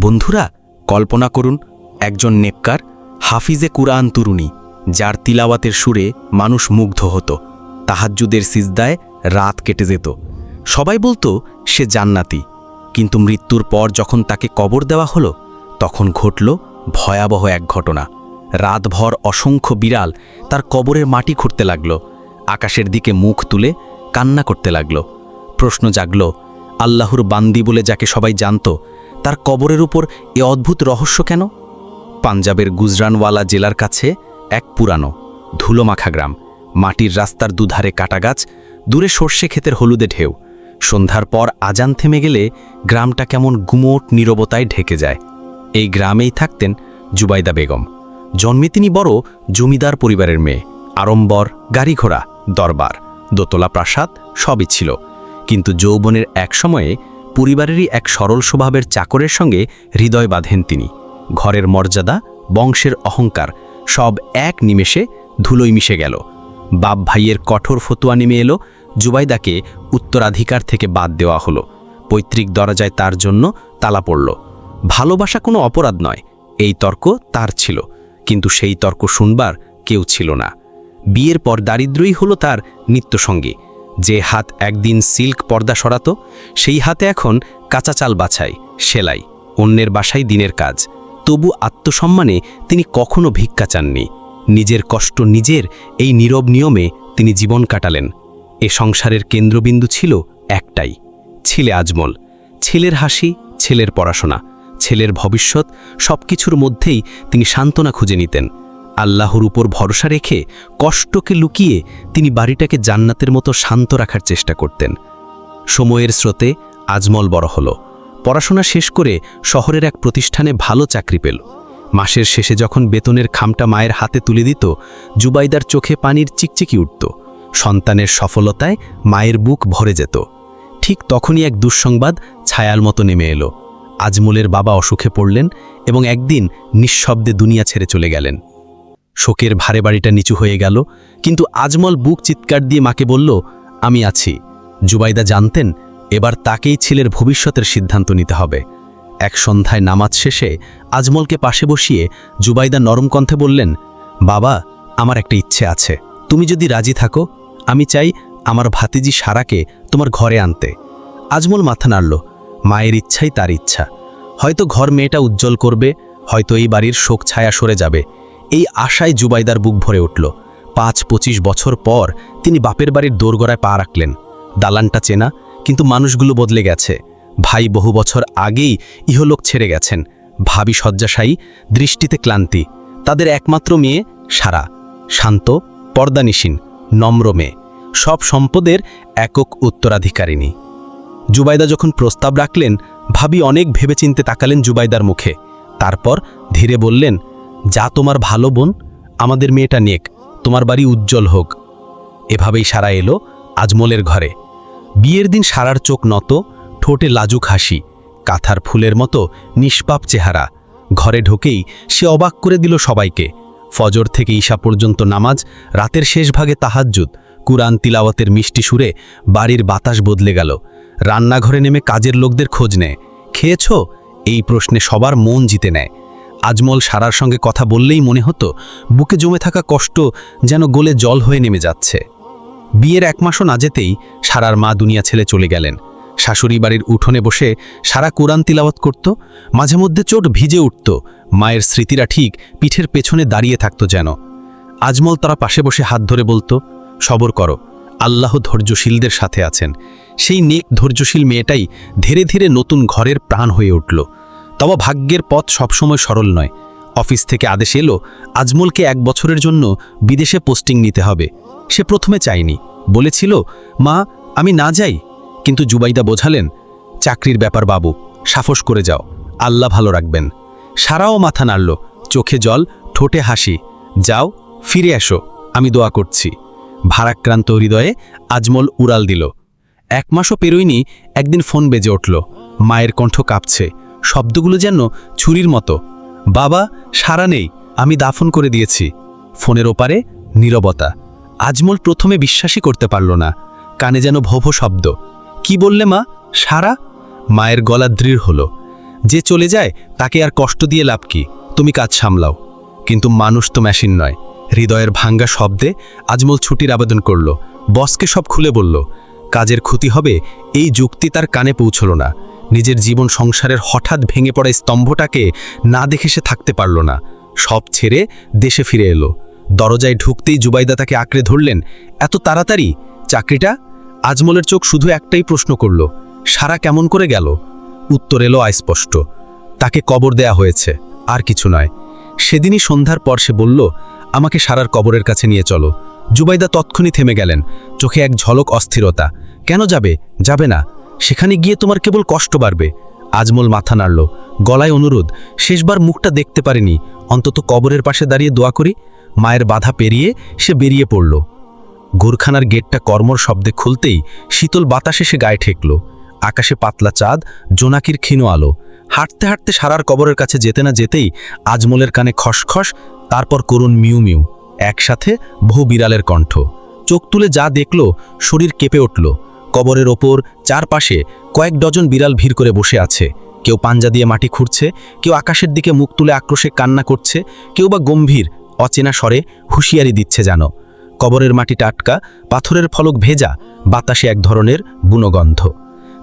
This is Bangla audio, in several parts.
বন্ধুরা, কল্পনা করুন, একজন নেককার হাফিজে কুরআন তরুণী যার তিলাওয়াতের সুরে মানুষ মুগ্ধ হতো, তাহাজ্জুদের সিজদায় রাত কেটে যেত। সবাই বলতো, সে জান্নাতি। কিন্তু মৃত্যুর পর যখন তাকে কবর দেওয়া হলো, তখন ঘটল ভয়াবহ এক ঘটনা। রাতভর অসংখ্য বিড়াল তার কবরের মাটি খুঁড়তে লাগল, আকাশের দিকে মুখ তুলে কান্না করতে লাগল। প্রশ্ন জাগল, আল্লাহর বান্দি বলে যাকে সবাই জানত তার কবরের উপর এ অদ্ভুত রহস্য কেন? পাঞ্জাবের গুজরানওয়ালা জেলার কাছে এক পুরানো, ধুলোমাখা গ্রাম। মাটির রাস্তার দুধারে কাটাগাছ, দূরে সর্ষে ক্ষেতের হলুদে ঢেউ। সন্ধ্যার পর আজান থেমে গেলে গ্রামটা কেমন গুমোট নীরবতায় ঢেকে যায়। এই গ্রামেই থাকতেন জুবাইদা বেগম। জন্মে তিনি বড় জমিদার পরিবারের মেয়ে। আড়ম্বর গাড়ি ঘোড়া দরবার, দোতলা প্রাসাদ সবই ছিল। কিন্তু যৌবনের এক সময়ে পরিবারেরই এক সরল স্বভাবের চাকরের সঙ্গে হৃদয় বাঁধেন তিনি। ঘরের মর্যাদা, বংশের অহংকার, সব এক নিমেষে ধুলোই মিশে গেল। বাপ ভাইয়ের কঠোর ফতুয়া নেমে এলো, জুবাইদাকে উত্তরাধিকার থেকে বাদ দেওয়া হলো। পৈতৃক দরজায় তার জন্য তালা পড়ল। ভালোবাসা কোনো অপরাধ নয়, এই তর্ক তার ছিল, কিন্তু সেই তর্ক শুনবার কেউ ছিল না। বিয়ের পর দারিদ্রই হলো তার নিত্যসঙ্গী। যে হাত একদিন সিল্ক পর্দা সরাত, সেই হাতে এখন কাঁচা চাল বাছাই, সেলাই, অন্যের বাসায় দিনের কাজ। তবু আত্মসম্মানে তিনি কখনো ভিক্ষা চাননি। নিজের কষ্ট নিজের এই নীরব নিয়মে তিনি জীবন কাটালেন। এ সংসারের কেন্দ্রবিন্দু ছিল একটাই, ছেলে আজমল। ছেলের হাসি, ছেলের পড়াশোনা, ছেলের ভবিষ্যৎ সবকিছুর মধ্যেই তিনি সান্ত্বনা খুঁজে নিতেন। আল্লাহর উপর ভরসা রেখে কষ্টকে লুকিয়ে তিনি বাড়িটাকে জান্নাতের মতো শান্ত রাখার চেষ্টা করতেন। সময়ের স্রোতে আজমল বড় হলো। পড়াশোনা শেষ করে শহরের এক প্রতিষ্ঠানে ভালো চাকরি পেল। মাসের শেষে যখন বেতনের খামটা মায়ের হাতে তুলে দিত, জুবাইদার চোখে পানির চিকচিকি উঠত। সন্তানের সফলতায় মায়ের বুক ভরে যেত। ঠিক তখনই এক দুঃসংবাদ ছায়াল মতো নেমে এলো। আজমলের বাবা অসুখে পড়লেন এবং একদিন নিঃশব্দে দুনিয়া ছেড়ে চলে গেলেন। শোকের ভারে বাড়িটা নিচু হয়ে গেল। কিন্তু আজমল বুক চিৎকার দিয়ে মাকে বলল, আমি আছি। জুবাইদা জানতেন, এবার তাকেই ছেলের ভবিষ্যতের সিদ্ধান্ত নিতে হবে। এক সন্ধ্যায় নামাজ শেষে আজমলকে পাশে বসিয়ে জুবাইদা নরম কণ্ঠে বললেন, বাবা, আমার একটা ইচ্ছে আছে। তুমি যদি রাজি থাকো, আমি চাই আমার ভাতিজি সারাকে তোমার ঘরে আনতে। আজমল মাথা নাড়ল, মায়ের ইচ্ছাই তার ইচ্ছা। হয়তো ঘর মেয়েটা উজ্জ্বল করবে, হয়তো এই বাড়ির শোক ছায়া সরে যাবে। এই আশায় জুবাইদার বুক ভরে উঠল। পাঁচ পঁচিশ বছর পর তিনি বাপের বাড়ির দোরগড়ায় পা রাখলেন। দালানটা চেনা, কিন্তু মানুষগুলো বদলে গেছে। ভাই বহু বছর আগেই ইহলোক ছেড়ে গেছেন। ভাবি শয্যাশায়ী, দৃষ্টিতে ক্লান্তি। তাদের একমাত্র মেয়ে সারা। শান্ত, পর্দানিসীন, নম্র মেয়ে। সব সম্পদের একক উত্তরাধিকারিণী। জুবাইদা যখন প্রস্তাব রাখলেন, ভাবি অনেক ভেবেচিন্তে তাকালেন জুবাইদার মুখে। তারপর ধীরে বললেন যা তোমার ভালো বোন, আমাদের মেয়েটা নেক, তোমার বাড়ি উজ্জ্বল হোক। এভাবেই সারা এলো আজমলের ঘরে। বিয়ের দিন সারার চোখ নত, ঠোঁটে লাজুক হাসি, কাথার ফুলের মতো নিষ্পাপ চেহারা। ঘরে ঢোকেই সে অবাক করে দিল সবাইকে। ফজর থেকে ঈশা পর্যন্ত নামাজ, রাতের শেষ ভাগে তাহাজ্জুদ, কুরআন তিলাওয়াতের মিষ্টি সুরে বাড়ির বাতাস বদলে গেল। রান্নাঘরে নেমে কাজের লোকদের খোঁজ নেয়। খেয়েছ? এই প্রশ্নে সবার মন জিতে নেয়। আজমল সারার সঙ্গে কথা বললেই মনে হতো, বুকে জমে থাকা কষ্ট যেন গোলে জল হয়ে নেমে যাচ্ছে। বিয়ের এক মাসও না যেতেই সারার মা দুনিয়া ছেলে চলে গেলেন। শাশুড়ি বাড়ির উঠোনে বসে সারা কোরআন তিলাওয়াত করত, মাঝে মধ্যে চোট ভিজে উঠত, মায়ের স্মৃতিরা ঠিক পিঠের পেছনে দাঁড়িয়ে থাকত যেন। আজমল তারা পাশে বসে হাত ধরে বলতো, সবর করো, আল্লাহ ধৈর্যশীলদের সাথে আছেন। সেই নেক ধৈর্যশীল মেয়েটাই ধীরে ধীরে নতুন ঘরের প্রাণ হয়ে উঠল। তবে ভাগ্যের পথ সবসময় সরল নয়। অফিস থেকে আদেশ এলো, আজমলকে এক বছরের জন্য বিদেশে পোস্টিং নিতে হবে। সে প্রথমে চায়নি। বলেছিল, মা, আমি না যাই। কিন্তু জুবাইদা বোঝালেন, চাকরির ব্যাপার বাবু, সাফস করে যাও। আল্লাহ ভালো রাখবেন। সারাও মাথা নাড়ল, চোখে জল, ঠোঁটে হাসি। যাও, ফিরে এসো, আমি দোয়া করছি। ভারাক্রান্ত হৃদয়ে আজমল উড়াল দিল। এক মাসও পেরোয়নি, একদিন ফোন বেজে উঠল। মায়ের কণ্ঠ কাঁপছে। শব্দগুলো যেন ছুরির মতো। বাবা সারা নেই, আমি দাফন করে দিয়েছি। ফোনের ওপারে নীরবতা। আজমল প্রথমে বিশ্বাসই করতে পারল না। কানে যেন ভোভ শব্দ। কি বললে মা? সারা মায়ের গলা দৃঢ় হলো। যে চলে যায়, তাকে আর কষ্ট দিয়ে লাভ কি? তুমি কাজ সামলাও। কিন্তু মানুষ তো মেশিন নয়। হৃদয়ের ভাঙ্গা শব্দে আজমল ছুটির আবেদন করল। বসকে সব খুলে বলল, কাজের ক্ষতি হবে, এই যুক্তি তার কানে পৌঁছল না। নিজের জীবন সংসারের হঠাৎ ভেঙে পড়া স্তম্ভটাকে না দেখে সে থাকতে পারল না। সব ছেড়ে দেশে ফিরে এলো। দরজায় ঢুকতেই জুবাইদা তাকে আঁকড়ে ধরলেন, এত তাড়াতাড়ি? চাকরিটা? আজমলের চোখ শুধু একটাই প্রশ্ন করল, সারা কেমন করে গেল? উত্তর এলো অস্পষ্ট, তাকে কবর দেয়া হয়েছে, আর কিছু নয়। সেদিনই সন্ধ্যার পর সে বলল, আমাকে সারার কবরের কাছে নিয়ে চলো। জুবাইদা তৎক্ষণি থেমে গেলেন, চোখে এক ঝলক অস্থিরতা, কেন যাবে? যাবে না। সেখানে গিয়ে তোমার কেবল কষ্ট বাড়বে। আজমল মাথা নাড়ল। গলায় অনুরোধ, শেষবার মুখটা দেখতে পারেনি। অন্তত কবরের পাশে দাঁড়িয়ে দোয়া করি। মায়ের বাধা পেরিয়ে সে বেরিয়ে পড়ল। গোরখানার গেটটা কর্মর শব্দে খুলতেই শীতল বাতাসে সে গায়ে ঠেকল। আকাশে পাতলা চাঁদ, জোনাকির ক্ষীণ আলো। হাঁটতে হাঁটতে সারার কবরের কাছে যেতে না যেতেই আজমলের কানে খসখস, তারপর করুণ মিউ মিউ। একসাথে বহু বিড়ালের কণ্ঠ। চোখ তুলে যা দেখল, শরীর কেঁপে উঠল। কবরের ওপর চারপাশে কয়েক ডজন বিড়াল ভিড় করে বসে আছে। কেউ পাঞ্জা দিয়ে মাটি খুঁড়ছে, কেউ আকাশের দিকে মুখ তুলে আক্রোশে কান্না করছে, কেউ বা গম্ভীর, অচেনা স্বরে হুঁশিয়ারি দিচ্ছে জানো কবরের মাটি টাটকা, পাথরের ফলক ভেজা, বাতাসে এক ধরনের বুনগন্ধ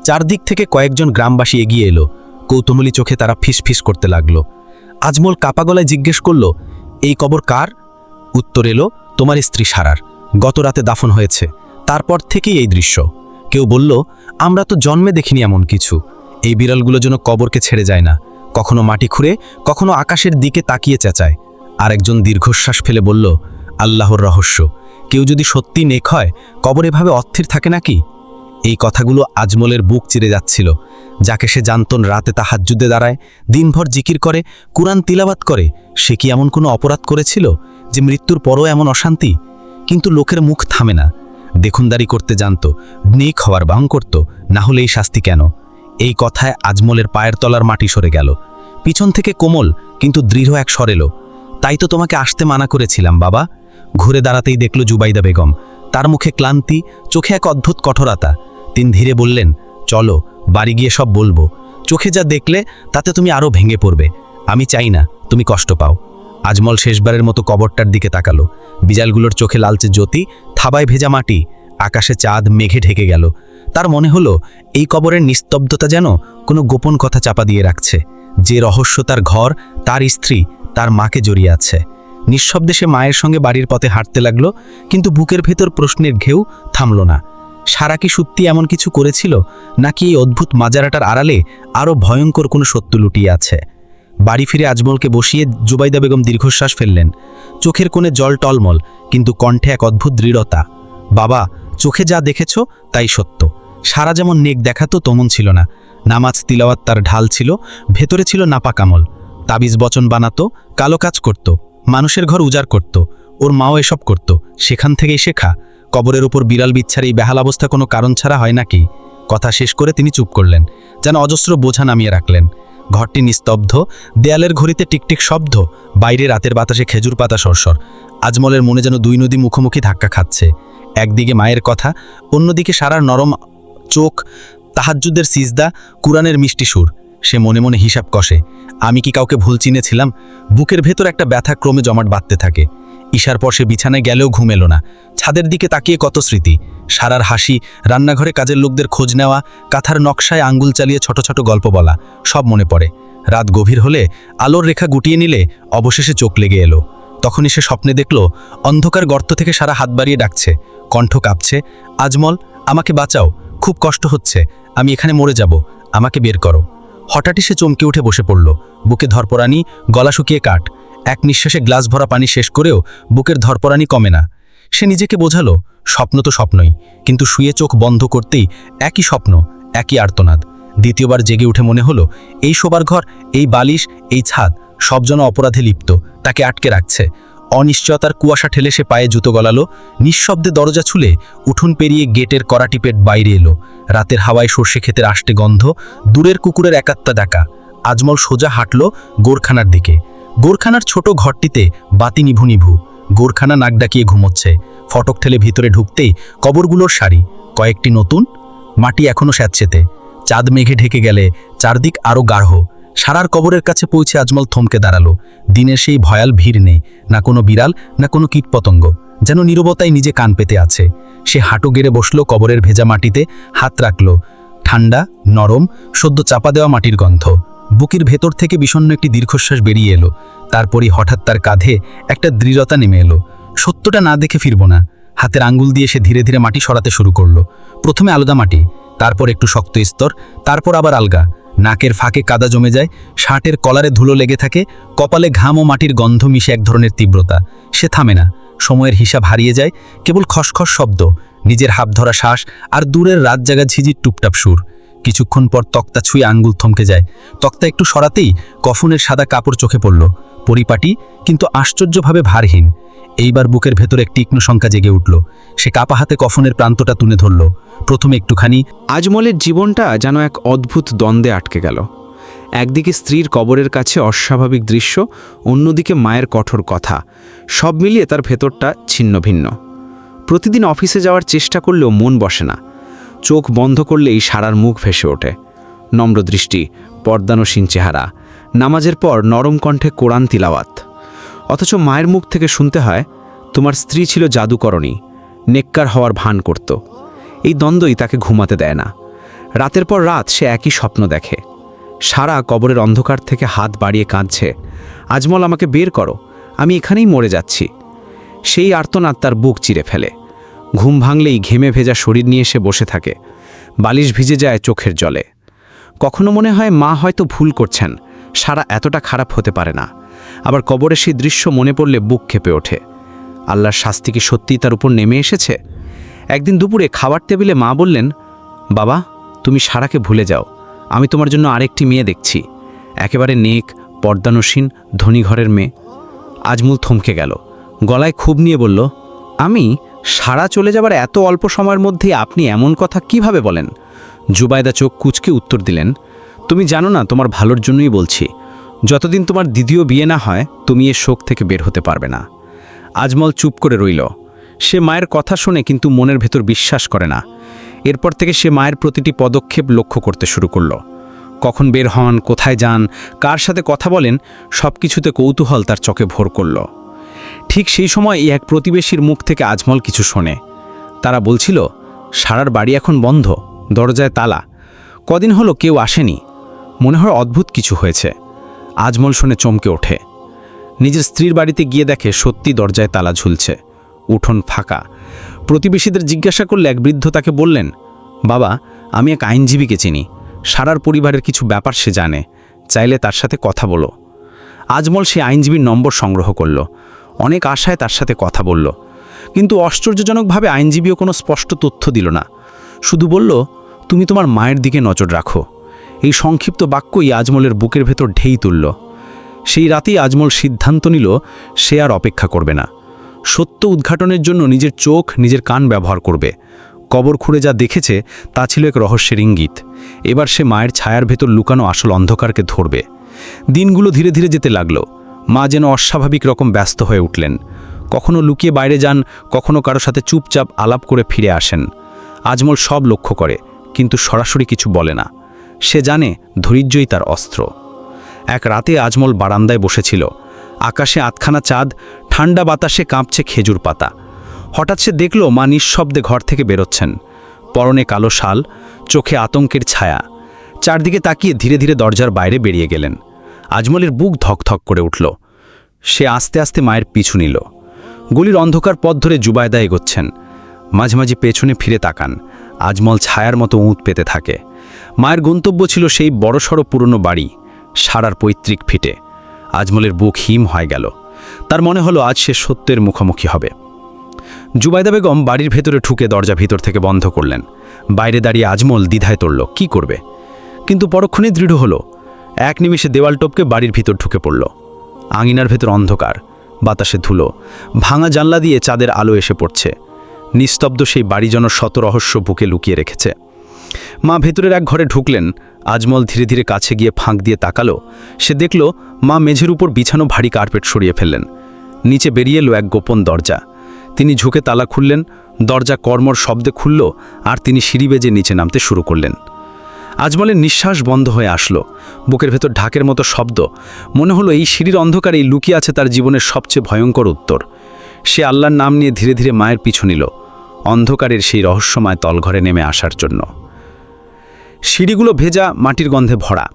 চারদিক থেকে কয়েকজন গ্রামবাসী এগিয়ে এলো। কৌতূহলী চোখে তারা ফিসফিস করতে লাগল। আজমল কাপা গলায় জিজ্ঞেস করল, এই কবর কার? উত্তর এলো, তোমার স্ত্রী সারার। গত রাতে দাফন হয়েছে। তারপর থেকেই এই দৃশ্য। কেউ বলল, আমরা তো জন্মে দেখিনি এমন কিছু। এই বিড়ালগুলো যেন কবরকে ছেড়ে যায় না। কখনো মাটি খুঁড়ে, কখনো আকাশের দিকে তাকিয়ে চেঁচায়। আর একজন দীর্ঘশ্বাস ফেলে বলল, আল্লাহর রহস্য। কেউ যদি সত্যি নেক হয়, কবর এভাবে অস্থির থাকে নাকি? এই কথাগুলো আজমলের বুক চিরে যাচ্ছিল। যাকে সে জানতন রাতে তাহাজ্জুদে দাঁড়ায়, দিনভর জিকির করে, কুরআন তিলাবাত করে, সে কি এমন কোনো অপরাধ করেছিল যে মৃত্যুর পরও এমন অশান্তি? কিন্তু লোকের মুখ থামে না। দেখুনদারি করতে জানত, নেক হওয়ার বাং করত, না হলে এই শাস্তি কেন? এই কথায় আজমলের পায়ের তলার মাটি সরে গেল। পিছন থেকে কোমল, কিন্তু দৃঢ় এক স্বর এলো, তাই তো তোমাকে আসতে মানা করেছিলাম, বাবা। ঘুরে দাঁড়াতেই দেখল জুবাইদা বেগম। তার মুখে ক্লান্তি, চোখে এক অদ্ভুত কঠোরতা। তিনি ধীরে বললেন, চলো, বাড়ি গিয়ে সব বলব। চোখে যা দেখলে, তাতে তুমি আরও ভেঙে পড়বে। আমি চাই না, তুমি কষ্ট পাও। আজমল শেষবারের মতো কবরটার দিকে তাকালো। বিজালগুলোর চোখে লালচে জ্যোতি, থাবায় ভেজা মাটি, আকাশে চাঁদ, মেঘে ঢেকে গেল। তার মনে হলো, এই কবরের নিস্তব্ধতা যেন কোনো গোপন কথা চাপা দিয়ে রাখছে। যে রহস্য তার ঘর, তার স্ত্রী, তার মাকে জড়িয়ে আছে। নিঃশব্দে সে মায়ের সঙ্গে বাড়ির পথে হাঁটতে লাগল, কিন্তু বুকের ভেতর প্রশ্নের ঘেউ থামল না। সারা কি সত্যি এমন কিছু করেছিল, নাকি এই অদ্ভুত মাজারাটার আড়ালে আরও ভয়ঙ্কর কোনো সত্য লুটিয়ে আছে? বাড়ি ফিরে আজমলকে বসিয়ে জুবাইদা বেগম দীর্ঘশ্বাস ফেললেন। চোখের কোণে জল টলমল, কিন্তু কণ্ঠে এক অদ্ভুত দৃঢ়তা। বাবা, চোখে যা দেখেছ, তাই সত্য। সারা যেমন নেক দেখাতো তেমন ছিল না। নামাজ তিলাওয়াত তার ঢাল ছিল, ভেতরে ছিল নাপাকামল তাবিজ বচন বানাতো, কালো কাজ করত, মানুষের ঘর উজাড় করত, ওর মাও এসব করত, সেখান থেকেই শেখা। কবরের উপর বিড়াল বিচ্ছার এই বেহাল অবস্থা কোনো কারণ ছাড়া হয় নাকি? কথা শেষ করে তিনি চুপ করলেন, যেন অজস্র বোঝা নামিয়ে রাখলেন। ঘরটি নিস্তব্ধ, দেয়ালের ঘড়িতে টিকটিক শব্দ, বাইরে রাতের বাতাসে খেজুর পাতা সরসর। আজমলের মনে যেন দুই নদী মুখোমুখি ধাক্কা খাচ্ছে। একদিকে মায়ের কথা, অন্যদিকে সারার নরম চোখ, তাহাজ্জুদের সিজদা, কুরআনের মিষ্টি সুর। সে মনে মনে হিসাব কষে, আমি কি কাউকে ভুল চিনেছিলাম? বুকের ভেতর একটা ব্যথা ক্রমে জমাট বাঁধতে থাকে। ঈশার পর সে বিছানায় গেলেও ঘুম এলো না। ছাদের দিকে তাকিয়ে কত স্মৃতি। সারার হাসি, রান্নাঘরে কাজের লোকদের খোঁজ নেওয়া, কাঁথার নকশায় আঙ্গুল চালিয়ে ছোট ছোট গল্প বলা, সব মনে পড়ে। রাত গভীর হলে আলোর রেখা গুটিয়ে নিলে অবশেষে চোখ লেগে এলো। তখনই সে স্বপ্নে দেখল, অন্ধকার গর্ত থেকে সারা হাত বাড়িয়ে ডাকছে। কণ্ঠ কাঁপছে, আজমল, আমাকে বাঁচাও, খুব কষ্ট হচ্ছে, আমি এখানে মরে যাব, আমাকে বের করো। হঠাৎই সে চমকে উঠে বসে পড়ল। বুকে ধরপরানি, গলা শুকিয়ে কাট এক নিঃশ্বাসে গ্লাস ভরা পানি শেষ করেও বুকের ধরপরানি কমে না। সে নিজেকে বোঝালো, স্বপ্ন তো স্বপ্নই, কিন্তু শুয়ে চোখ বন্ধ করতেই একই স্বপ্ন, একই আর্তনাদ। দ্বিতীয়বার জেগে উঠে মনে হলো, এই শোবার ঘর, এই বালিশ, এই ছাদ, সব যেন অপরাধে লিপ্ত, তাকে আটকে রাখছে। অনিশ্চয়তার কুয়াশা ঠেলে সে পায়ে জুতো গলালো, নিঃশব্দে দরজা ছুলে উঠোন পেরিয়ে গেটের করাটি পেট বাইরে এলো। রাতের হাওয়ায় সর্ষে ক্ষেতের আষ্টে গন্ধ, দূরের কুকুরের একাত্তা ডাকা আজমল সোজা হাঁটল গোরখানার দিকে। গোরখানার ছোট ঘরটিতে বাতি নিভু নিভু। গোরখানা নাক ডাকিয়ে ঘুমোচ্ছে। ফটক ঠেলে ভিতরে ঢুকতেই কবরগুলোর শাড়ি কয়েকটি নতুন, মাটি এখনও স্যাঁতসেতে। চাঁদ মেঘে ঢেকে গেলে চারদিক আরও গাঢ়। সারার কবরের কাছে পৌঁছে আজমল থমকে দাঁড়াল। দিনের সেই ভয়াল ভিড় নেই, না কোনো বিড়াল, না কোনো কীটপতঙ্গ। যেন নীরবতায় নিজে কান পেতে আছে। সে হাঁটু গেড়ে বসল কবরের ভেজা মাটিতে, হাত রাখল। ঠান্ডা, নরম, সদ্য চাপা দেওয়া মাটির গন্ধ। বুকের ভেতর থেকে বিষণ্ণ একটি দীর্ঘশ্বাস বেরিয়ে এলো। তারপরই হঠাৎ তার কাঁধে একটা দৃঢ়তা নেমে এলো। সত্যটা না দেখে ফিরব না। হাতের আঙ্গুল দিয়ে সে ধীরে ধীরে মাটি সরাতে শুরু করল। প্রথমে আলাদা মাটি, তারপর একটু শক্ত স্তর, তারপর আবার আলগা। নাকের ফাঁকে কাদা জমে যায়, শার্টের কলারে ধুলো লেগে থাকে, কপালে ঘাম ও মাটির গন্ধ মিশে এক ধরনের তীব্রতা। সে থামে না। সময়ের হিসাব হারিয়ে যায়, কেবল খসখস শব্দ, নিজের হাত ধরা শ্বাস আর দূরের রাত জাগা ঝিঝির টুপটাপ সুর। কিছুক্ষণ পর তক্তা ছুঁয়ে আঙ্গুল থমকে যায়। তক্তা একটু সরাতেই কফনের সাদা কাপড় চোখে পড়ল। পরিপাটি, কিন্তু আশ্চর্যভাবে ভারহীন। এইবার বুকের ভেতর এক তীক্ষ্ণ শঙ্কা জেগে উঠল। সে কাপা হাতে কফনের প্রান্তটা তুলে ধরল। প্রথমে একটুখানি, আজমলের জীবনটা যেন এক অদ্ভুত দ্বন্দ্বে আটকে গেল। একদিকে স্ত্রীর কবরের কাছে অস্বাভাবিক দৃশ্য, অন্যদিকে মায়ের কঠোর কথা। সব মিলিয়ে তার ভেতরটা ছিন্ন ভিন্ন। প্রতিদিন অফিসে যাওয়ার চেষ্টা করলেও মন বসে না। চোখ বন্ধ করলেই সারার মুখ ভেসে ওঠে। নম্র দৃষ্টি, পর্দানসীন চেহারা, নামাজের পর নরম কণ্ঠে কোরআন তিলাওয়াত। অথচ মায়ের মুখ থেকে শুনতে হয়, তোমার স্ত্রী ছিল জাদুকরণী, নেককার হওয়ার ভান করত। এই দ্বন্দ্বই তাকে ঘুমাতে দেয় না। রাতের পর রাত সে একই স্বপ্ন দেখে। সারা কবরের অন্ধকার থেকে হাত বাড়িয়ে কাঁদছে, আজমল আমাকে বের করো, আমি এখানেই মরে যাচ্ছি। সেই আর্তনাদ তার বুক চিরে ফেলে। ঘুম ভাঙলেই ঘেমে ভেজা শরীর নিয়ে সে বসে থাকে। বালিশ ভিজে যায় চোখের জলে। কখনো মনে হয় মা হয়তো ভুল করছেন, সারা এতটা খারাপ হতে পারে না। আবার কবরে সেই দৃশ্য মনে পড়লে বুক খেপে ওঠে। আল্লাহর শাস্তি কি সত্যিই তার উপর নেমে এসেছে? একদিন দুপুরে খাবার টেবিলে মা বললেন, বাবা, তুমি সারাকে ভুলে যাও। আমি তোমার জন্য আরেকটি মেয়ে দেখছি। একেবারে নেক, পর্দানসীন ধনী ঘরের মেয়ে। আজমুল থমকে গেল। গলায় খুব নিয়ে বলল, আমি? সারা চলে যাবার এত অল্প সময়ের মধ্যেই আপনি এমন কথা কীভাবে বলেন? জুবায়দা চোখ কুচকে উত্তর দিলেন, তুমি জানো না, তোমার ভালোর জন্যই বলছি। যতদিন তোমার দ্বিতীয় বিয়ে না হয়, তুমি এ শোক থেকে বের হতে পারবে না। আজমল চুপ করে রইল। সে মায়ের কথা শুনে কিন্তু মনের ভেতর বিশ্বাস করে না। এরপর থেকে সে মায়ের প্রতিটি পদক্ষেপ লক্ষ্য করতে শুরু করল। কখন বের হন, কোথায় যান, কার সাথে কথা বলেন সব কিছুতে কৌতূহল তার চোখে ভোর করল। ঠিক সেই সময় এক প্রতিবেশীর মুখ থেকে আজমল কিছু শোনে। তারা বলছিল, সারার বাড়ি এখন বন্ধ, দরজায় তালা। কদিন হলো কেউ আসেনি। মনে হয় অদ্ভুত কিছু হয়েছে। আজমল শুনে চমকে ওঠে। নিজের স্ত্রীর বাড়িতে গিয়ে দেখে সত্যি দরজায় তালা ঝুলছে। উঠোন ফাঁকা। প্রতিবেশীদের জিজ্ঞাসা করলে এক বৃদ্ধ তাকে বললেন, বাবা, আমি এক আইনজীবীকে চিনি। সারার পরিবারের কিছু ব্যাপার সে জানে। চাইলে তার সাথে কথা বলো। আজমল সে আইনজীবীর নম্বর সংগ্রহ করল। অনেক আশায় তার সাথে কথা বলল। কিন্তু আশ্চর্যজনকভাবে আইনজীবীও কোনো স্পষ্ট তথ্য দিল না। শুধু বলল, তুমি তোমার মায়ের দিকে নজর রাখো। এই সংক্ষিপ্ত বাক্যই আজমলের বুকের ভেতর ঢেই তুলল। সেই রাতেই আজমল সিদ্ধান্ত নিল, সে আর অপেক্ষা করবে না। সত্য উদ্ঘাটনের জন্য নিজের চোখ, নিজের কান ব্যবহার করবে। কবর খুঁড়ে যা দেখেছে, তা ছিল এক রহস্যের ইঙ্গিত। এবার সে মায়ের ছায়ার ভেতর লুকানো আসল অন্ধকারকে ধরবে। দিনগুলো ধীরে ধীরে যেতে লাগল। মা যেন অস্বাভাবিক রকম ব্যস্ত হয়ে উঠলেন। কখনো লুকিয়ে বাইরে যান, কখনো কারও সাথে চুপচাপ আলাপ করে ফিরে আসেন। আজমল সব লক্ষ্য করে, কিন্তু সরাসরি কিছু বলে না। সে জানে ধৈর্যই তার অস্ত্র। এক রাতে আজমল বারান্দায় বসেছিল। আকাশে আতখানা চাঁদ, ঠান্ডা বাতাসে কাঁপছে খেজুর পাতা। হঠাৎ সে দেখল মা নিঃশব্দে ঘর থেকে বেরোচ্ছেন। পরনে কালো শাল, চোখে আতঙ্কের ছায়া। চারদিকে তাকিয়ে ধীরে ধীরে দরজার বাইরে বেরিয়ে গেলেন। আজমলের বুক ধকধক করে উঠল। সে আস্তে আস্তে মায়ের পিছু নিল। গুলির অন্ধকার পথ ধরে জুবায়দা এগোচ্ছেন। মাঝে মাঝে পেছনে ফিরে তাকান। আজমল ছায়ার মতো উঁত পেতে থাকে। মায়ের গন্তব্য ছিল সেই বড়সড় পুরনো বাড়ি, সারার পৈতৃক ফিটে। আজমলের বুক হিম হয়ে গেল। তার মনে হলো আজ সে সত্যের মুখোমুখি হবে। জুবাইদা বেগম বাড়ির ভেতরে ঠুকে দরজা ভিতর থেকে বন্ধ করলেন। বাইরে দাঁড়িয়ে আজমল দ্বিধায় তুলল কি করবে? কিন্তু পরক্ষণে দৃঢ় হলো। এক নিমিষে দেওয়াল টপকে বাড়ির ভিতর ঢুকে পড়ল। আঙিনার ভেতর অন্ধকার, বাতাসে ধুলো, ভাঙা জানলা দিয়ে চাঁদের আলো এসে পড়ছে। নিস্তব্ধ সেই বাড়ি যেন শত রহস্য বুকে লুকিয়ে রেখেছে। মা ভেতরের এক ঘরে ঢুকলেন, আজমল ধীরে ধীরে কাছে গিয়ে ফাঁক দিয়ে তাকালো। সে দেখল, মা মেঝের উপর বিছানো ভারী কার্পেট সরিয়ে ফেললেন। নিচে বেরিয়ে এলো এক গোপন দরজা। তিনি ঝুঁকে তালা খুললেন, দরজা কর্মর শব্দে খুলল, আর তিনি সিঁড়ি বেজে নিচে নামতে শুরু করলেন। আজমলের নিঃশ্বাস বন্ধ হয়ে আসলো। বুকের ভেতর ঢাকের মতো শব্দ। মনে হলো এই সিঁড়ির অন্ধকারেই লুকিয়ে আছে তার জীবনের সবচেয়ে ভয়ঙ্কর উত্তর। সে আল্লাহর নাম নিয়ে ধীরে ধীরে মায়ের পিছু নিল। অন্ধকারের সেই রহস্যময় তলঘরে নেমে আসার জন্য। সিঁড়িগুলো ভেজা, মাটির গন্ধে ভরা।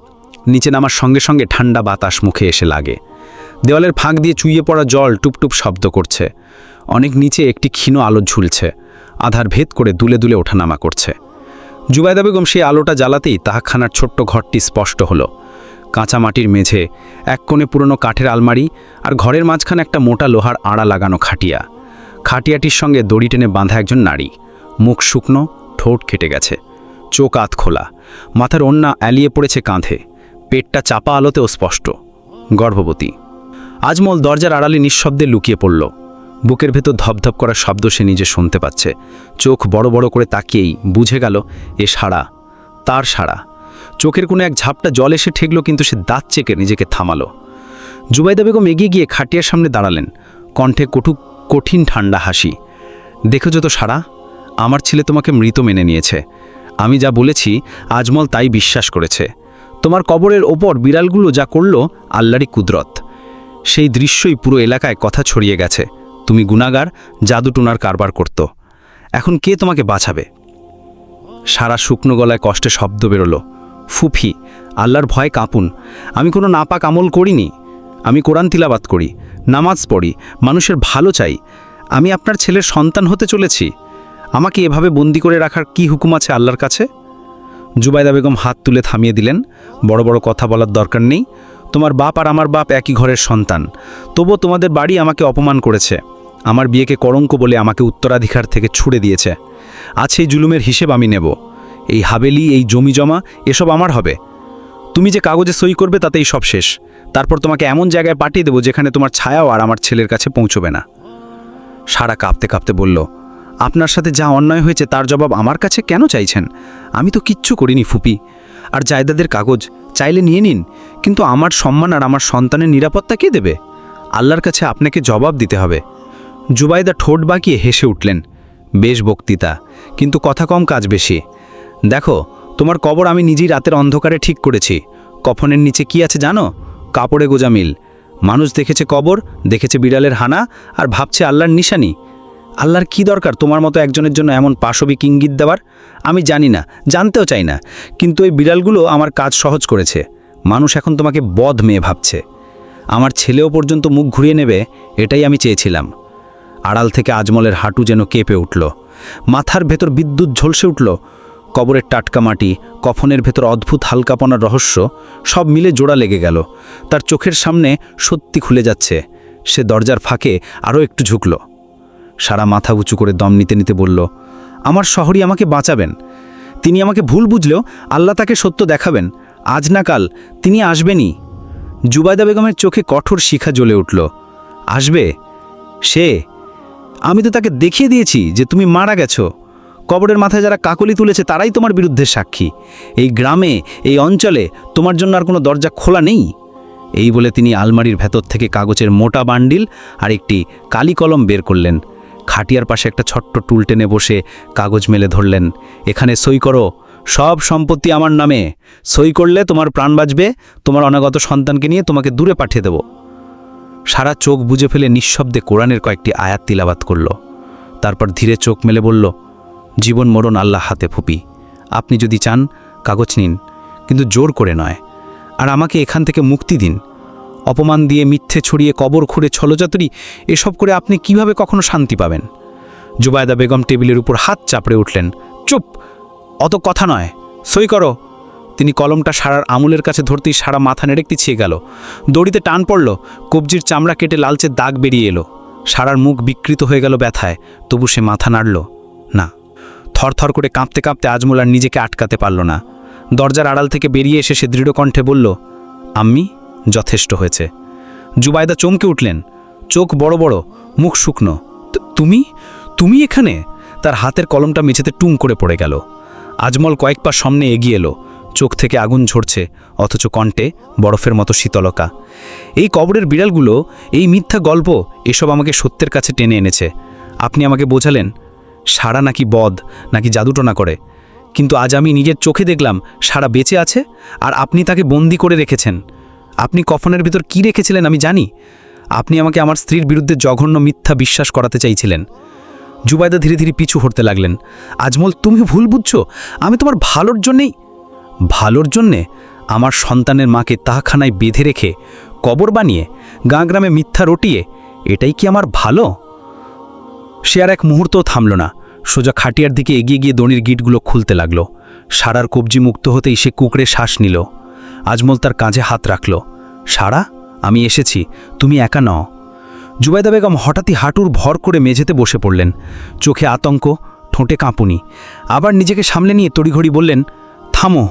নিচে নামার সঙ্গে সঙ্গে ঠান্ডা বাতাস মুখে এসে লাগে। দেওয়ালের ফাঁক দিয়ে চুইয়ে পড়া জল টুপটুপ শব্দ করছে। অনেক নিচে একটি ক্ষীণ আলো ঝুলছে। আধার ভেদ করে দুলে দুলে ওঠানামা করছে। জুবাইদা বেগম সেই আলোটা জ্বালাতেই তাহাখানার ছোট্ট ঘরটি স্পষ্ট হলো। কাঁচা মাটির মেঝে, এক কোণে পুরনো কাঠের আলমারি আর ঘরের মাঝখানে একটা মোটা লোহার আড়া লাগানো খাটিয়া। খাটিয়াটির সঙ্গে দড়ি টেনে বাঁধা একজন নারী। মুখ শুকনো, ঠোঁট কেটে গেছে। চোখ আত খোলা। মাথার অন্যা অ্যালিয়ে পড়েছে কাঁধে। পেটটা চাপা আলোতেও স্পষ্ট। গর্ভবতী। আজমল দরজার আড়ালে নিঃশব্দে লুকিয়ে পড়ল। বুকের ভেতর ধপধপ করার শব্দ সে নিজে শুনতে পাচ্ছে। চোখ বড় বড় করে তাকিয়েই বুঝে গেল, এ সাড়া তার সাড়া চোখের কোনো এক ঝাপটা জল এসে ঠেকল কিন্তু সে দাঁত চেকে নিজেকে থামালো। জুবাইদা বেগম এগিয়ে গিয়ে খাটিয়ার সামনে দাঁড়ালেন। কণ্ঠে কটু কঠিন ঠান্ডা হাসি। দেখেছ তো সারা, আমার ছেলে তোমাকে মৃত মেনে নিয়েছে। আমি যা বলেছি, আজমল তাই বিশ্বাস করেছে। তোমার কবরের ওপর বিড়ালগুলো যা করল আল্লাহরই কুদরত। সেই দৃশ্যই পুরো এলাকায় কথা ছড়িয়ে গেছে। তুমি গুণাগার জাদুটুনার কারবার করত। এখন কে তোমাকে বাঁচাবে? সারা শুকনো গলায় কষ্টে শব্দ বেরোলো। ফুফি, আল্লাহর ভয় কাঁপুন। আমি কোনো নাপাক আমল করিনি। আমি কোরআন তিলাবাত করি, নামাজ পড়ি, মানুষের ভালো চাই। আমি আপনার ছেলের সন্তান হতে চলেছি। আমাকে এভাবে বন্দি করে রাখার কি হুকুম আছে আল্লাহর কাছে? জুবাইদা বেগম হাত তুলে থামিয়ে দিলেন। বড় বড় কথা বলার দরকার নেই। তোমার বাপ আর আমার বাপ একই ঘরের সন্তান। তবুও তোমাদের বাড়ি আমাকে অপমান করেছে। আমার বিয়েকে কলঙ্ক বলে আমাকে উত্তরাধিকার থেকে ছুড়ে দিয়েছে। আছে এই জুলুমের হিসেব আমি নেব। এই হাবেলি, এই জমি জমা, এসব আমার হবে। তুমি যে কাগজে সই করবে তাতেই সব শেষ। তারপর তোমাকে এমন জায়গায় পাঠিয়ে দেবো যেখানে তোমার ছায়াও আর আমার ছেলের কাছে পৌঁছবে না। সারা কাঁপতে কাঁপতে বলল, আপনার সাথে যা অন্যায় হয়েছে তার জবাব আমার কাছে কেন চাইছেন? আমি তো কিচ্ছু করিনি ফুপি। আর জায়দাদের কাগজ, চাইলে নিয়ে নিন। কিন্তু আমার সম্মান আর আমার সন্তানের নিরাপত্তা কে দেবে? আল্লাহর কাছে আপনাকে জবাব দিতে হবে। জুবাইদা ঠোঁট বাঁকিয়ে হেসে উঠলেন, বেশ বক্তৃতা, কিন্তু কথা কম কাজ বেশি। দেখো, তোমার কবর আমি নিজেই রাতের অন্ধকারে ঠিক করেছি। কফনের নিচে কি আছে জানো? কাপড়ে গোজা মিল। মানুষ দেখেছে কবর, দেখেছে বিড়ালের হানা, আর ভাবছে আল্লাহর নিশানি। আল্লাহর কি দরকার তোমার মতো একজনের জন্য এমন পাশবিক ইঙ্গিত দেওয়ার? আমি জানি না, জানতেও চাই না। কিন্তু এই বিড়ালগুলো আমার কাজ সহজ করেছে। মানুষ এখন তোমাকে বধ মেয়ে ভাবছে। আমার ছেলেও পর্যন্ত মুখ ঘুরিয়ে নেবে, এটাই আমি চেয়েছিলাম। আড়াল থেকে আজমলের হাঁটু যেন কেঁপে উঠল। মাথার ভেতর বিদ্যুৎ ঝলসে উঠল। কবরের টাটকা মাটি, কফনের ভেতর অদ্ভুত হালকাপনার রহস্য, সব মিলে জোড়া লেগে গেল। তার চোখের সামনে সত্যি খুলে যাচ্ছে। সে দরজার ফাঁকে আরও একটু ঝুঁকল। সারা মাথা উঁচু করে দম নিতে নিতে বলল, আমার শহরই আমাকে বাঁচাবেন। তিনি আমাকে ভুল বুঝলেও আল্লাহ তাকে সত্য দেখাবেন। আজ না কাল তিনি আসবেনই। জুবাইদা বেগমের চোখে কঠোর শিখা জ্বলে উঠল, আসবে? সে? আমি তো তাকে দেখিয়ে দিয়েছি যে তুমি মারা গেছো। কবরের মাথায় যারা কাকলি তুলেছে তারাই তোমার বিরুদ্ধে সাক্ষী। এই গ্রামে, এই অঞ্চলে তোমার জন্য আর কোনো দরজা খোলা নেই? এই বলে তিনি আলমারির ভেতর থেকে কাগজের মোটা বান্ডিল আর একটি কালি কলম বের করলেন। খাটিয়ার পাশে একটা ছোট্ট টুল টেনে বসে কাগজ মেলে ধরলেন। এখানে সই করো। সব সম্পত্তি আমার নামে। সই করলে তোমার প্রাণ বাঁচবে। তোমার অনাগত সন্তানকে নিয়ে তোমাকে দূরে পাঠিয়ে দেব। সারা চোখ বুঝে ফেলে নিঃশব্দে কোরআনের কয়েকটি আয়াত তিলাবাত করল। তারপর ধীরে চোখ মেলে বলল, জীবন মরণ আল্লাহ হাতে ফুপি। আপনি যদি চান, কাগজ নিন। কিন্তু জোর করে নয়। আর আমাকে এখান থেকে মুক্তি দিন। অপমান দিয়ে মিথ্যে ছড়িয়ে কবর খুঁড়ে ছলচাতুরি এসব করে আপনি কীভাবে কখনো শান্তি পাবেন? জুবায়দা বেগম টেবিলের উপর হাত চাপড়ে উঠলেন। চুপ! অত কথা নয়। সই করো। তিনি কলমটা সারার আমুলের কাছে ধরতেই সারা মাথা নেড়ে পিছিয়ে গেল। দড়িতে টান পড়ল। কবজির চামড়া কেটে লালচে দাগ বেরিয়ে এলো। সারার মুখ বিকৃত হয়ে গেল ব্যথায়। তবু সে মাথা নাড়ল। না। থরথর করে কাঁপতে কাঁপতে আজমল আর নিজেকে আটকাতে পারল না। দরজার আড়াল থেকে বেরিয়ে এসে সে দৃঢ় কণ্ঠে বলল, আম্মি? যথেষ্ট হয়েছে। জুবাইদা চমকে উঠলেন, চোখ বড় বড়, মুখ শুকনো। "তু- তুমি? তুমি এখানে? তার হাতের কলমটা মেঝেতে টুম করে পড়ে গেল। আজমল কয়েক পা সামনে এগিয়ে এলো। চোখ থেকে আগুন ঝরছে, অথচ কণ্ঠে বরফের মতো শীতলকা এই কবরের বিড়ালগুলো, এই মিথ্যা গল্প, এসব আমাকে সত্যের কাছে টেনে এনেছে। আপনি আমাকে বোঝালেন, সারা নাকি বদ, নাকি জাদুটনা করে। কিন্তু আজ আমি নিজের চোখে দেখলাম, সারা বেঁচে আছে, আর আপনি তাকে বন্দি করে রেখেছেন। আপনি কফনের ভিতর কি রেখেছিলেন আমি জানি। আপনি আমাকে আমার স্ত্রীর বিরুদ্ধে জঘন্য মিথ্যা বিশ্বাস করাতে চাইছিলেন। জুবাইদা ধীরে ধীরে পিছু হতে লাগলেন। আজমল তুমি ভুল বুঝছ। আমি তোমার ভালোর জন্যেই, ভালোর জন্যে আমার সন্তানের মাকে তাহাখানায় বেঁধে রেখে কবর বানিয়ে গাঁ গ্রামে মিথ্যা রটিয়ে, এটাই কি আমার ভালো? সে আর এক মুহূর্তও থামল না। সোজা খাটিয়ার দিকে এগিয়ে গিয়ে দড়ির গিটগুলো খুলতে লাগল। সারার কবজি মুক্ত হতেই সে কুকড়ে শ্বাস নিল। আজমল তার কাঁধে হাত রাখল। সারা, আমি এসেছি, তুমি একা নও। জুবাইদা বেগম হঠাৎই হাঁটুর ভর করে মেঝেতে বসে পড়লেন। চোখে আতঙ্ক, ঠোঁটে কাঁপুনি। আবার নিজেকে সামলে নিয়ে তড়িঘড়ি বললেন, থামো,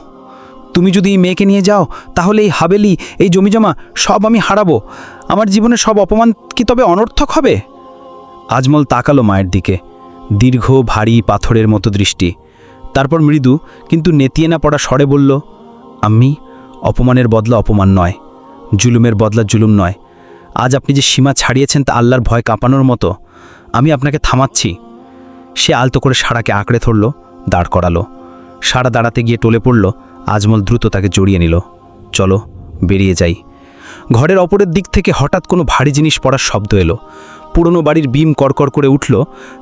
তুমি যদি এই মেয়েকে নিয়ে যাও, তাহলে এই হাবেলি, এই জমিজমা সব আমি হারাবো। আমার জীবনে সব অপমান কি তবে অনর্থক হবে? আজমল তাকালো মায়ের দিকে। দীর্ঘ, ভারী পাথরের মতো দৃষ্টি। তারপর মৃদু, কিন্তু নেতিয়ে না পড়া স্বরে বলল আম্মি অপমানের বদলা অপমান নয়। জুলুমের বদলা জুলুম নয়। আজ আপনি যে সীমা ছাড়িয়েছেন তা আল্লাহর ভয় কাঁপানোর মতো, আমি আপনাকে থামাচ্ছি। সে আলতো করে সারাকে আঁকড়ে ধরল, দাঁড় করালো। সারা দাঁড়াতে গিয়ে টলে পড়ল, আজমল দ্রুত তাকে জড়িয়ে নিল। চলো, বেরিয়ে যাই। ঘরের অপরের দিক থেকে হঠাৎ কোনো ভারী জিনিস পড়ার শব্দ এলো। পুরনো বাড়ির বিম কড়কড় করে উঠল,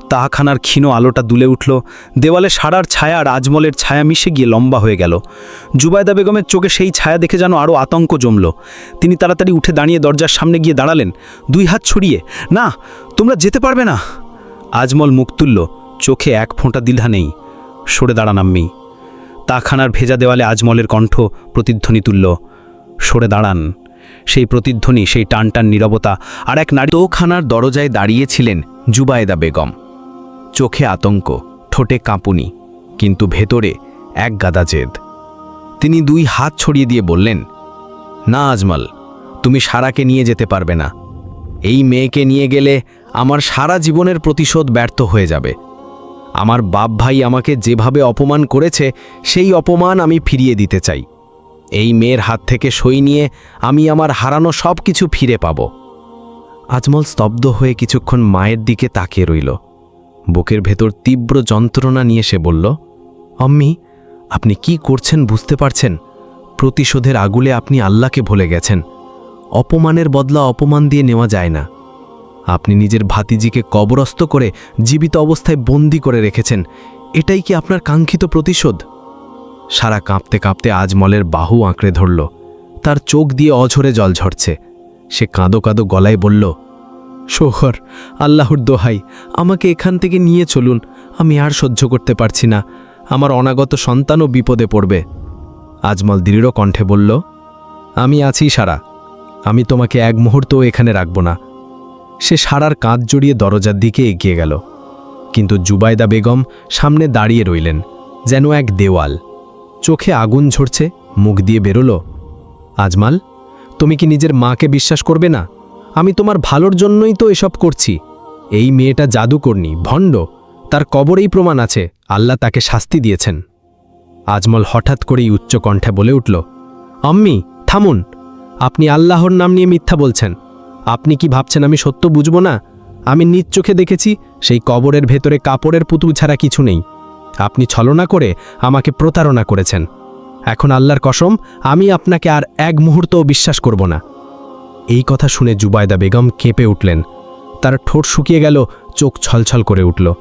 তাহাখানার ক্ষীণ আলোটা দুলে উঠল, দেওয়ালে সারার ছায়া আর আজমলের ছায়া মিশে গিয়ে লম্বা হয়ে গেল। জুবায়দা বেগমের চোখে সেই ছায়া দেখে যেন আরও আতঙ্ক জমল। তিনি তাড়াতাড়ি উঠে দাঁড়িয়ে দরজার সামনে গিয়ে দাঁড়ালেন, দুই হাত ছড়িয়ে, না, তোমরা যেতে পারবে না। আজমল মুখ তুলল, চোখে এক ফোঁটা দ্বিধা নেই। সরে দাঁড়ান আম্মি তাখানার ভেজা দেওয়ালে আজমলের কণ্ঠ প্রতিধ্বনি তুলল, সরে দাঁড়ান। সেই প্রতিধ্বনি, সেই টানটান টান নীরবতা আর এক নারী তোখানার দরজায় দাঁড়িয়েছিলেন জুবায়দা বেগম। চোখে আতঙ্ক, ঠোঁটে কাঁপুনি, কিন্তু ভেতরে এক গাদা জেদ। তিনি দুই হাত ছড়িয়ে দিয়ে বললেন, না আজমাল, তুমি সারাকে নিয়ে যেতে পারবে না। এই মেয়েকে নিয়ে গেলে আমার সারা জীবনের প্রতিশোধ ব্যর্থ হয়ে যাবে। আমার বাপ ভাই আমাকে যেভাবে অপমান করেছে, সেই অপমান আমি ফিরিয়ে দিতে চাই। এই মেয়ের হাত থেকে সই নিয়ে আমি আমার হারানো সব কিছু ফিরে পাব। আজমল স্তব্ধ হয়ে কিছুক্ষণ মায়ের দিকে তাকিয়ে রইল। বুকের ভেতর তীব্র যন্ত্রণা নিয়ে সে বলল, অম্মি, আপনি কি করছেন বুঝতে পারছেন? প্রতিশোধের আগুলে আপনি আল্লাহকে ভুলে গেছেন। অপমানের বদলা অপমান দিয়ে নেওয়া যায় না। আপনি নিজের ভাতিজিকে কবরস্থ করে জীবিত অবস্থায় বন্দি করে রেখেছেন। এটাই কি আপনার কাঙ্ক্ষিত প্রতিশোধ? সারা কাঁপতে কাঁপতে আজমলের বাহু আঁকড়ে ধরল। তার চোখ দিয়ে অঝরে জল ঝরছে। সে কাঁদো কাঁদো গলায় বলল, শোহর, আল্লাহর দোহাই, আমাকে এখান থেকে নিয়ে চলুন। আমি আর সহ্য করতে পারছি না। আমার অনাগত সন্তানও বিপদে পড়বে। আজমল দৃঢ় কণ্ঠে বলল, আমি আছি সারা। আমি তোমাকে এক মুহূর্তও এখানে রাখব না। সে সারার কাঁধ জড়িয়ে দরজার দিকে এগিয়ে গেল। কিন্তু জুবায়দা বেগম সামনে দাঁড়িয়ে রইলেন, যেন এক দেওয়াল। চোখে আগুন ঝরছে, মুখ দিয়ে বেরোলো। আজমাল, তুমি কি নিজের মাকে বিশ্বাস করবে না? আমি তোমার ভালোর জন্যই তো এসব করছি। এই মেয়েটা জাদুকর্ণী, ভণ্ড। তার কবরেই প্রমাণ আছে, আল্লাহ তাকে শাস্তি দিয়েছেন। আজমল হঠাৎ করেই উচ্চ কণ্ঠে বলে উঠল, আম্মি, থামুন। আপনি আল্লাহর নাম নিয়ে মিথ্যা বলছেন। আপনি কি ভাবছেন আমি সত্য বুঝব না? আমি নিজ চোখে দেখেছি, সেই কবরের ভেতরে কাপড়ের পুতুল ছাড়া কিছু নেই। আপনি ছলনা করে আমাকে প্রতারণা করেছেন। এখন আল্লাহর কসম, আমি আপনাকে আর এক মুহূর্তও বিশ্বাস করব না। এই কথা শুনে জুবায়দা বেগম কেঁপে উঠলেন। তার ঠোঁট শুকিয়ে গেল, চোখ ছলছল করে উঠল।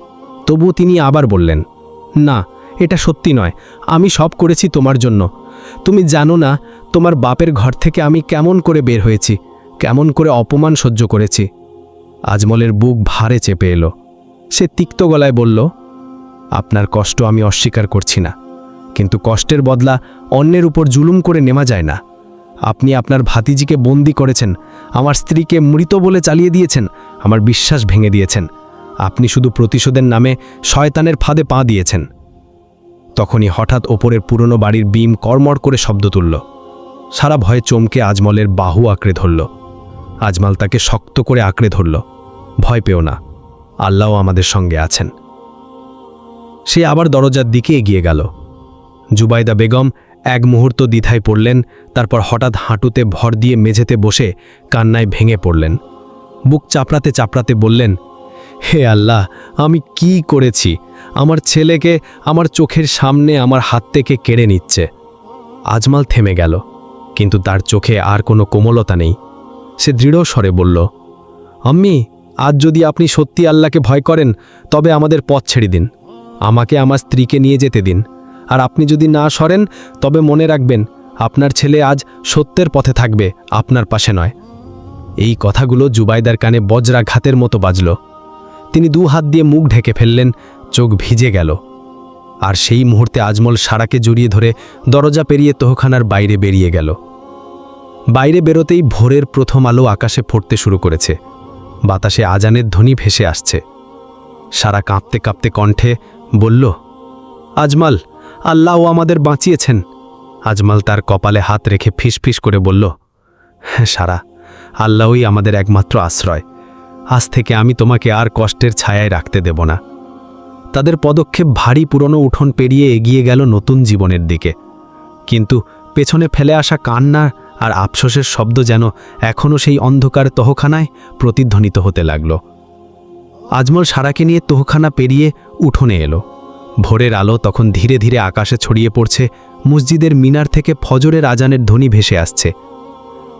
তবু তিনি আবার বললেন, না, এটা সত্যি নয়। আমি সব করেছি তোমার জন্য। তুমি জানো না, তোমার বাপের ঘর থেকে আমি কেমন করে বের হয়েছি, কেমন করে অপমান সহ্য করেছি। আজমলের বুক ভারে চেপে এলো। সে তিক্ত গলায় বলল আপনার কষ্ট আমি অস্বীকার করছি না। কিন্তু কষ্টের বদলা অন্যের উপর জুলুম করে নেওয়া যায় না। আপনি আপনার ভাতিজিকে বন্দি করেছেন, আমার স্ত্রীকে মৃত বলে চালিয়ে দিয়েছেন, আমার বিশ্বাস ভেঙে দিয়েছেন। আপনি শুধু প্রতিশোধের নামে শয়তানের ফাঁদে পা দিয়েছেন। তখনই হঠাৎ ওপরের পুরনো বাড়ির বিম কর্মর করে শব্দ তুলল। সারা ভয়ে চমকে আজমলের বাহু আঁকড়ে ধরল। আজমাল তাকে শক্ত করে আঁকড়ে ধরল। ভয় পেও না। আল্লাহও আমাদের সঙ্গে আছেন। সে আবার দরজার দিকে এগিয়ে গেল। জুবাইদা বেগম এক মুহূর্ত দ্বিধায় পড়লেন, তারপর হঠাৎ হাঁটুতে ভর দিয়ে মেঝেতে বসে কান্নায় ভেঙে পড়লেন। বুক চাপড়াতে চাপড়াতে বললেন, হে আল্লাহ, আমি কি করেছি? আমার ছেলেকে আমার চোখের সামনে আমার হাত থেকে কেড়ে নিচ্ছে। আজমাল থেমে গেল, কিন্তু তার চোখে আর কোনো কোমলতা নেই। সে দৃঢ় স্বরে বলল, আম্মি, আজ যদি আপনি সত্যি আল্লাহকে ভয় করেন, তবে আমাদের পথ ছেড়ে দিন। আমাকে আমার স্ত্রীকে নিয়ে যেতে দিন। আর আপনি যদি না সরেন, তবে মনে রাখবেন, আপনার ছেলে আজ সত্যের পথে থাকবে, আপনার পাশে নয়। এই কথাগুলো জুবাইদার কানে বজ্রাঘাতের মতো বাজল। তিনি দু হাত দিয়ে মুখ ঢেকে ফেললেন, চোখ ভিজে গেল। আর সেই মুহূর্তে আজমল সারাকে জড়িয়ে ধরে দরজা পেরিয়ে তহখানার বাইরে বেরিয়ে গেল। বাইরে বেরোতেই ভোরের প্রথম আলো আকাশে ফুটতে শুরু করেছে। বাতাসে আজানের ধ্বনি ভেসে আসছে। সারা কাঁপতে কাঁপতে কণ্ঠে বলল, আজমাল আল্লাহ আমাদের বাঁচিয়েছেন। আজমাল তার কপালে হাত রেখে ফিসফিস করে বলল হ্যাঁ সারা, আল্লাহই আমাদের একমাত্র আশ্রয়। আজ থেকে আমি তোমাকে আর কষ্টের ছায়ায় রাখতে দেব না। তাদের পদক্ষেপ ভারী পুরনো উঠোন পেরিয়ে এগিয়ে গেল নতুন জীবনের দিকে। কিন্তু পেছনে ফেলে আসা কান্না আর আফসোসের শব্দ যেন এখনও সেই অন্ধকার তহখানায় প্রতিধ্বনিত হতে লাগল। আজমল সারাকে নিয়ে তহখানা পেরিয়ে উঠোনে এলো। ভোরের আলো তখন ধীরে ধীরে আকাশে ছড়িয়ে পড়ছে, মসজিদের মিনার থেকে ফজরের আজানের ধ্বনি ভেসে আসছে।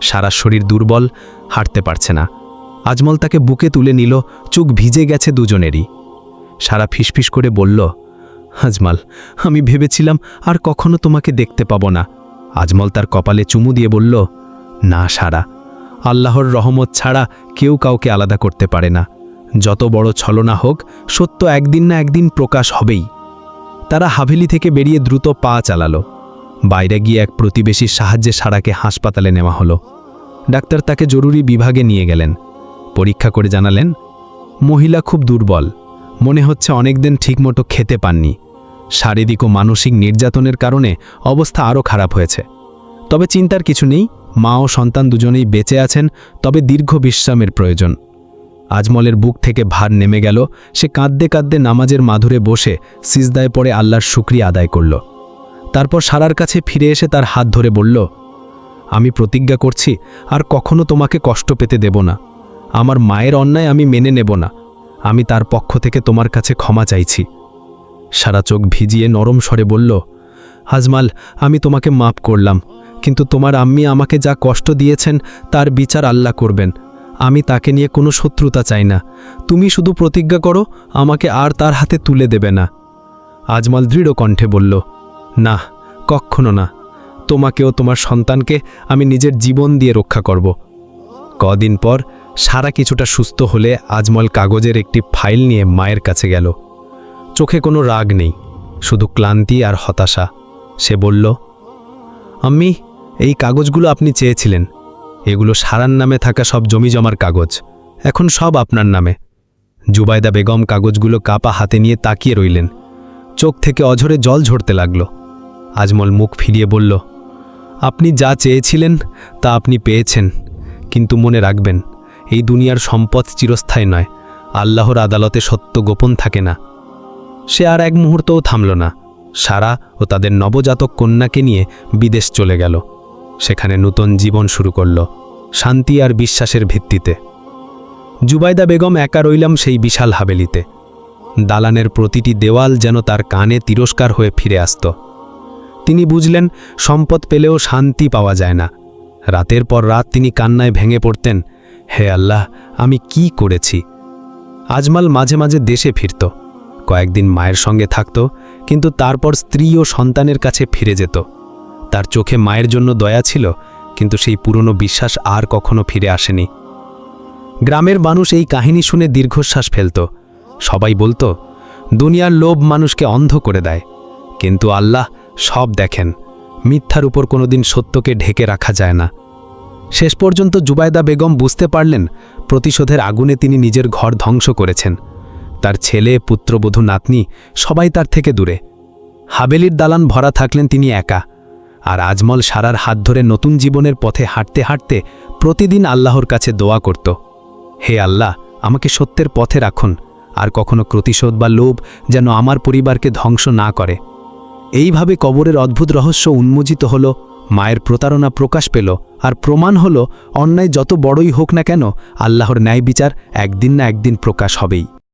সারা শরীর দুর্বল, হাঁটতে পারছে না। আজমল তাকে বুকে তুলে নিল, চোখ ভিজে গেছে দুজনেরই। সারা ফিসফিস করে বলল, আজমাল, আমি ভেবেছিলাম আর কখনো তোমাকে দেখতে পাব না। আজমল তার কপালে চুমু দিয়ে বলল, না সারা, আল্লাহর রহমত ছাড়া কেউ কাউকে আলাদা করতে পারে না। যত বড় ছলনা হোক, সত্য একদিন না একদিন প্রকাশ হবেই। তারা হাভেলি থেকে বেরিয়ে দ্রুত পা চালালো। বাইরে গিয়ে এক প্রতিবেশীর সাহায্যে সারাকে হাসপাতালে নেওয়া হলো। ডাক্তার তাকে জরুরি বিভাগে নিয়ে গেলেন। পরীক্ষা করে জানালেন, মহিলা খুব দুর্বল। মনে হচ্ছে অনেকদিন ঠিকমতো খেতে পাননি। শারীরিক ও মানসিক নির্যাতনের কারণে অবস্থা আরও খারাপ হয়েছে। তবে চিন্তার কিছু নেই। মা ও সন্তান দুজনেই বেঁচে আছেন, তবে দীর্ঘ বিশ্রামের প্রয়োজন। আজমলের বুক থেকে ভার নেমে গেল। সে কাঁদতে কাঁদতে নামাজের মাধুরে বসে সিজদায় পড়ে আল্লাহর শুক্রিয়া আদায় করল। তারপর সারার কাছে ফিরে এসে তার হাত ধরে বলল, আমি প্রতিজ্ঞা করছি, আর কখনো তোমাকে কষ্ট পেতে দেব না। আমার মায়ের অন্যায় আমি মেনে নেব না। আমি তার পক্ষ থেকে তোমার কাছে ক্ষমা চাইছি। সারা চোখ ভিজিয়ে নরম স্বরে বলল হাজমাল আমি তোমাকে মাপ করলাম, কিন্তু তোমার আম্মি আমাকে যা কষ্ট দিয়েছেন, তার বিচার আল্লাহ করবেন। আমি তাকে নিয়ে কোনো শত্রুতা চাই না। তুমি শুধু প্রতিজ্ঞা করো, আমাকে আর তার হাতে তুলে দেবে না। আজমাল দৃঢ় কণ্ঠে বলল, না, কক্ষনো না। তোমাকেও তোমার সন্তানকে আমি নিজের জীবন দিয়ে রক্ষা করব। কদিন পর সারা কিছুটা সুস্থ হলে আজমল কাগজের একটি ফাইল নিয়ে মায়ের কাছে গেল। চোখে কোনো রাগ নেই, শুধু ক্লান্তি আর হতাশা। সে বলল, আম্মি, এই কাগজগুলো আপনি চেয়েছিলেন। এগুলো সারার নামে থাকা সব জমি জমার কাগজ। এখন সব আপনার নামে। জুবাইদা বেগম কাগজগুলো কাপা হাতে নিয়ে তাকিয়ে রইলেন। চোখ থেকে অঝরে জল ঝরতে লাগল। আজমল মুখ ফিরিয়ে বলল, আপনি যা চেয়েছিলেন, তা আপনি পেয়েছেন, কিন্তু মনে রাখবেন, এই দুনিয়ার সম্পদ চিরস্থায়ী নয়। আল্লাহর আদালতে সত্য গোপন থাকে না। সে আর এক মুহূর্তও থামল না। সারা ও তাদের নবজাতক কন্যাকে নিয়ে বিদেশ চলে গেল। সেখানে নূতন জীবন শুরু করল, শান্তি আর বিশ্বাসের ভিত্তিতে। জুবাইদা বেগম একা রইলাম সেই বিশাল হাবেলিতে। দালানের প্রতিটি দেওয়াল যেন তার কানে তিরস্কার হয়ে ফিরে আসত। তিনি বুঝলেন, সম্পদ পেলেও শান্তি পাওয়া যায় না। রাতের পর রাত তিনি কান্নায় ভেঙে পড়তেন, হে আল্লাহ, আমি কি করেছি? আজমাল মাঝে মাঝে দেশে ফিরত। কয়েকদিন মায়ের সঙ্গে থাকত, কিন্তু তারপর স্ত্রী ও সন্তানের কাছে ফিরে যেত। তার চোখে মায়ের জন্য দয়া ছিল, কিন্তু সেই পুরনো বিশ্বাস আর কখনো ফিরে আসেনি। গ্রামের মানুষ এই কাহিনী শুনে দীর্ঘশ্বাস ফেলত। সবাই বলতো, দুনিয়ার লোভ মানুষকে অন্ধ করে দেয়। কিন্তু আল্লাহ সব দেখেন। মিথ্যার উপর কোনোদিন সত্যকে ঢেকে রাখা যায় না। শেষ পর্যন্ত জুবাইদা বেগম বুঝতে পারলেন, প্রতিশোধের আগুনে তিনি নিজের ঘর ধ্বংস করেছেন। তার ছেলে, পুত্রবধূ, নাতনি সবাই তার থেকে দূরে। হাবেলির দালান ভরা থাকলেন তিনি একা। আর আজমল সারার হাত ধরে নতুন জীবনের পথে হাঁটতে হাঁটতে প্রতিদিন আল্লাহর কাছে দোয়া করত। হে আল্লাহ, আমাকে সত্যের পথে রাখুন, আর কখনো প্রতিশোধ বা লোভ যেন আমার পরিবারকে ধ্বংস না করে। এইভাবে কবরের অদ্ভুত রহস্য উন্মোচিত হল, মায়ের প্রতারণা প্রকাশ পেল, আর প্রমাণ হল, অন্যায় যত বড়ই হোক না কেন, আল্লাহর ন্যায় বিচার একদিন না একদিন প্রকাশ হবেই।